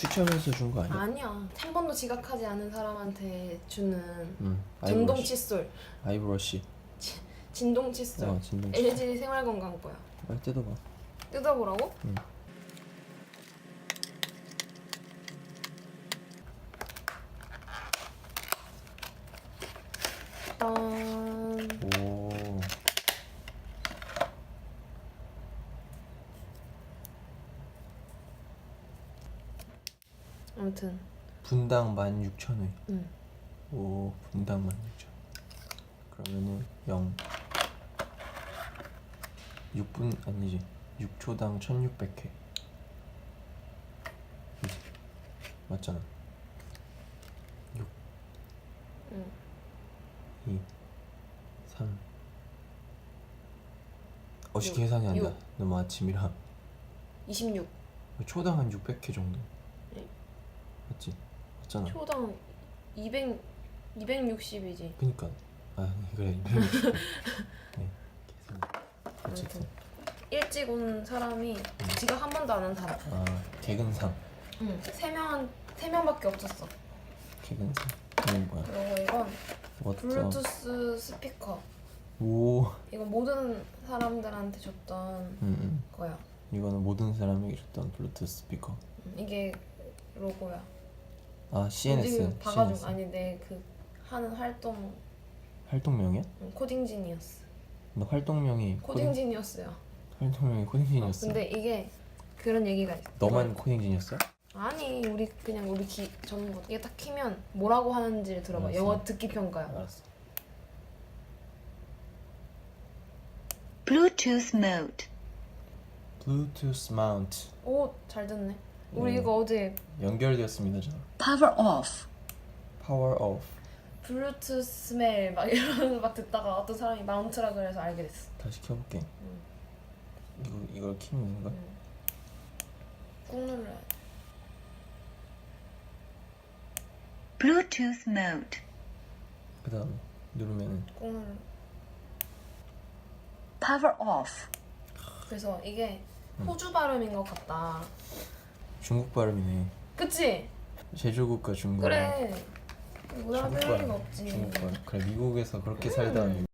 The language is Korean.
추첨해서 준 거 아니야? 아니야. 한 번도 지각하지 않은 사람한테 주는 응. 전동. 칫솔, 아이브러시. 진동 칫솔. 어, 진동. 칫솔. LG 생활건강보야. 빨리 뜯어봐. 뜯어보라고? 응. 짠. 아무튼, 분당 16,000원. 응. 오, 분당 16,000원. 그러면은 0 6분 아니지. 6초당 1,600회. 그지? 맞잖아. 6 응. 2 3 어시 육, 계산이 안 돼. 육. 너무 아침이라. 26. 초당 한 600회 정도. 네. 맞지? 맞잖아. 초당 200, 260이지. 그니까 아 그래 260. 네. 어쨌든 일찍 온 사람이 지각 한 번도 안 한 사람. 아 개근상 응. 세 명, 세 명밖에 없었어. 개근상 이건 뭐야? 그리고 이건 워터 블루투스 스피커. 오 이건 모든 사람들한테 줬던 음, 음. 거야. 이거는 모든 사람에게 줬던 블루투스 스피커 음, 이게 로고야. 아 CNS 봐가지고 CNS 아니 내그 하는 활동 활동명이야? 응, 코딩 지니어스. 너 활동명이 코딩 코딩 지니어스야. 활동명이 코딩진이었어? 근데 이게 그런 얘기가 있어. 너만 코딩진이었어? 아니 우리 그냥 우리 기 전부 이게 딱 키면 뭐라고 하는지를 들어봐. 알았어. 영어 듣기 평가야. 알았어 Bluetooth mode. 블루투스 마운트 오잘 듣네. 우리 음. 이거 어제 연결되었습니다 저 Power off. 파워 오프 블루투스 스멜 막 이러면서 막 듣다가 어떤 사람이 마운트라 그래서 알게 됐어. 다시 켜볼게 음. 이거 이걸 키면 되는 거야? 꾹 눌러야 돼. Bluetooth mode. 그 다음에 누르면은 꾹 눌러. Power off. 그래서 이게 음. 호주 발음인 것 같다. 중국 발음이네 그치? 제조국과 중국 그래. 우리나라 중국 뺄 리가 발음 없지. 중국 발음 그래 미국에서 그렇게 살다 왔는데